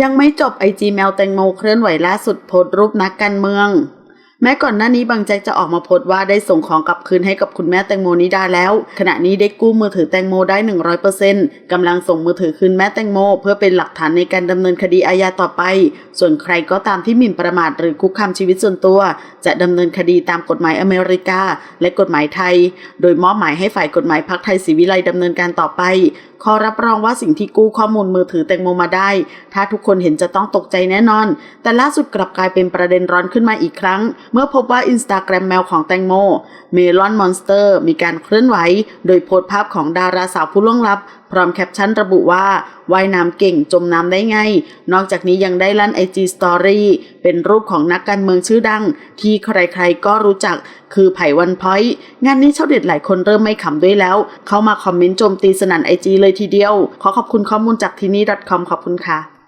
ยังไม่จบไอจีแมวแตงโมเคลื่อนไหวล่าสุดโพสรูปนักการเมือง แม้ก่อนหน้านี้บางแจ็คจะออกมาโพสต์ว่าได้ส่งของกลับคืนให้กับคุณแม่แตงโมนิดาแล้ว ขณะนี้ได้กู้มือถือแตงโมได้ 100%กำลังส่งมือถือคืนแม่แตงโม เพื่อเป็นหลักฐานในการดำเนินคดีอาญาต่อไป ส่วนใครก็ตามที่หมิ่นประมาทหรือคุกคามชีวิตส่วนตัว จะดำเนินคดีตามกฎหมายอเมริกา และกฎหมายไทย โดยมอบหมายให้ฝ่ายกฎหมายพักไทยศรีวิไลดำเนินการต่อไปขอรับรองว่าสิ่งที่กู้ข้อมูลมือถือแตงโมมาได้ ถ้าทุกคนเห็นจะต้องตกใจแน่นอน แต่ล่าสุดกลับกลายเป็นประเด็นร้อนขึ้นมาอีกครั้งเมื่อพบว่าอินสตาแกรมแมวของแตงโมเมลอนมอนสเตอร์มีการเคลื่อนไหว โดยโพสภาพของดาราสาวผู้ล่วงลับ พร้อมแคปชั่นระบุว่าว่ายน้ำเก่งจมน้ำได้ไง นอกจากนี้ยังได้ลั่นไอจีสตอรี่เป็นรูปของนักการเมืองชื่อดัง ที่ใครๆก็รู้จักคือไผ่วันพ้อยงานนี้ชาวเด็ดหลายคนเริ่มไม่ขำด้วยแล้ว เข้ามาคอมเมนต์โจมตีสนั่นไอจีเลยทีเดียว ขอขอบคุณข้อมูลจากที่นี่ .com ขอบคุณค่ะ